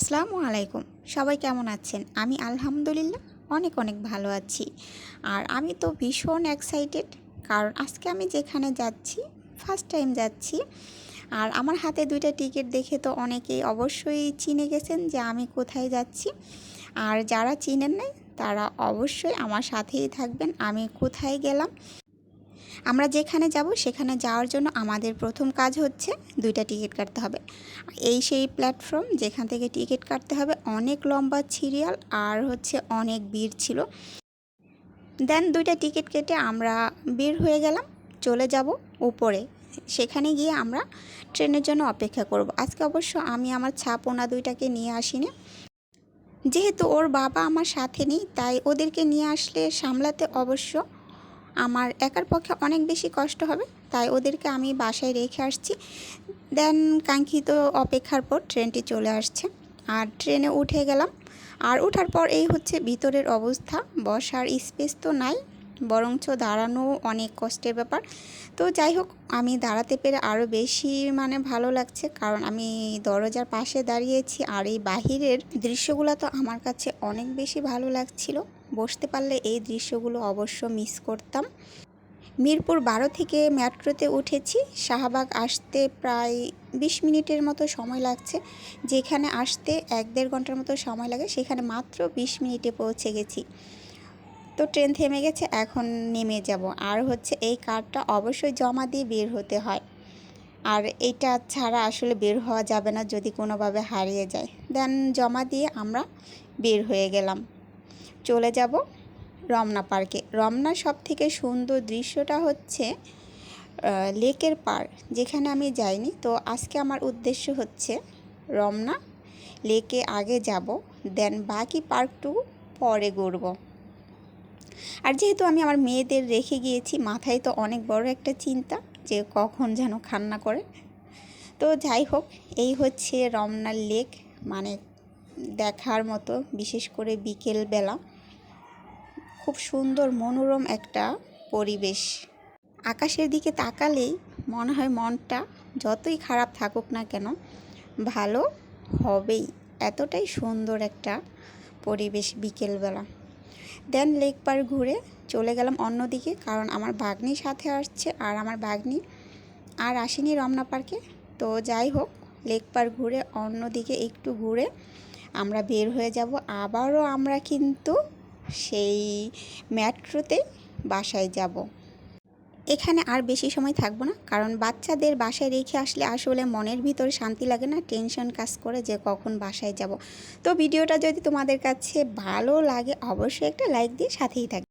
আসসালামু আলাইকুম। সবাই কেমন আছেন? আমি আলহামদুলিল্লাহ অনেক অনেক ভালো আছি। আর আমি তো ভীষণ এক্সাইটেড কারণ আজকে আমি যেখানে যাচ্ছি ফার্স্ট টাইম যাচ্ছি। আর আমার হাতে দুইটা টিকিট দেখে তো অনেকেই অবশ্যই চিনে গেছেন যে আমি কোথায় যাচ্ছি। আর যারা চিনেন নাই, তারা অবশ্যই আমার সাথেই থাকবেন। আমি কোথায় গেলাম আমরা যেখানে যাব, সেখানে যাওয়ার জন্য আমাদের প্রথম কাজ হচ্ছে দুইটা টিকিট কাটতে হবে। এই সেই প্ল্যাটফর্ম যেখান থেকে টিকিট কাটতে হবে, অনেক লম্বা সিরিয়াল আর হচ্ছে অনেক ভিড় ছিল। দেন দুইটা টিকিট কেটে আমরা বের হয়ে গেলাম, চলে যাব উপরে। সেখানে গিয়ে আমরা ট্রেনের জন্য অপেক্ষা করব। আজকে অবশ্য আমি আমার ছাপোনা দুইটাকে নিয়ে আসিনি। যেহেতু ওর বাবা আমার সাথে নেই, তাই ওদেরকে নিয়ে আসলে সামলাতে অবশ্য আমার একার পক্ষে অনেক বেশি কষ্ট হবে, তাই ওদেরকে আমি বাসায় রেখে আসছি। দেন কাঙ্ক্ষিত অপেক্ষার পর ট্রেনটি চলে আসছে। আর ট্রেনে উঠে গেলাম। আর ওঠার পর এই হচ্ছে ভিতরের অবস্থা। বসার স্পেস তো নাই। বরঞ্চ দাঁড়ানো অনেক কষ্টের ব্যাপার। তো যাই হোক, আমি দাঁড়াতে পেরে আরও বেশি মানে ভালো লাগছে, কারণ আমি দরজার পাশে দাঁড়িয়েছি আর এই বাহিরের দৃশ্যগুলো তো আমার কাছে অনেক বেশি ভালো লাগছিল। বসতে পারলে এই দৃশ্যগুলো অবশ্য মিস করতাম। মিরপুর বারো থেকে মেট্রোতে উঠেছি, শাহবাগ আসতে প্রায় বিশ মিনিটের মতো সময় লাগছে। যেখানে আসতে এক দেড় ঘণ্টার মতো সময় লাগে, সেখানে মাত্র বিশ মিনিটে পৌঁছে গেছি। তো ট্রেন থেমে গেছে, এখন নেমে যাব। আর হচ্ছে এই কার্ডটা অবশ্যই জমা দিয়ে বের হতে হয়। আর এটা ছাড়া আসলে বের হওয়া যাবে না যদি কোনোভাবে হারিয়ে যায়। দেন জমা দিয়ে আমরা বের হয়ে গেলাম। চলে যাব রমনা পার্কে। রমনা সব থেকে সুন্দর দৃশ্যটা হচ্ছে লেকের পার যেখানে আমি যাইনি, তো আজকে আমার উদ্দেশ্য হচ্ছে রমনা লেকে আগে যাব, দেন বাকি পার্কটুকু পরে ঘুরব। আর যেহেতু আমি আমার মেয়েদের রেখে গিয়েছি, মাথায় তো অনেক বড় একটা চিন্তা যে কখন যেন খান্না করে। তো যাই হোক, এই হচ্ছে রমনার লেক মানে দেখার মতো, বিশেষ করে বিকেলবেলা। খুব সুন্দর, মনোরম একটা পরিবেশ। আকাশের দিকে তাকালেই মনে হয় মনটা যতই খারাপ থাকুক না কেন, ভালো হবেই। এতটাই সুন্দর একটা পরিবেশ বিকেলবেলা। দেন লেক পার ঘুরে চলে গেলাম অন্যদিকে, কারণ আমার ভাগ্নির সাথে আসছে আর আমার ভাগ্নি আর আসেনি রমনা পার্কে। তো যাই হোক লেক পার ঘুরে অন্যদিকে একটু ঘুরে আমরা বের হয়ে যাব। আবারও আমরা কিন্তু সেই মেট্রোতে বাসায় যাব। এখানে আর বেশি সময় থাকব না, কারণ বাচ্চাদের বাসায় রেখে আসলে আসলে মনের ভিতর শান্তি লাগে না, টেনশন কাজ করে যে কখন বাসায় যাব। তো ভিডিওটা যদি তোমাদের কাছে ভালো লাগে, অবশ্যই একটা লাইক দিয়ে সাথেই থাকবে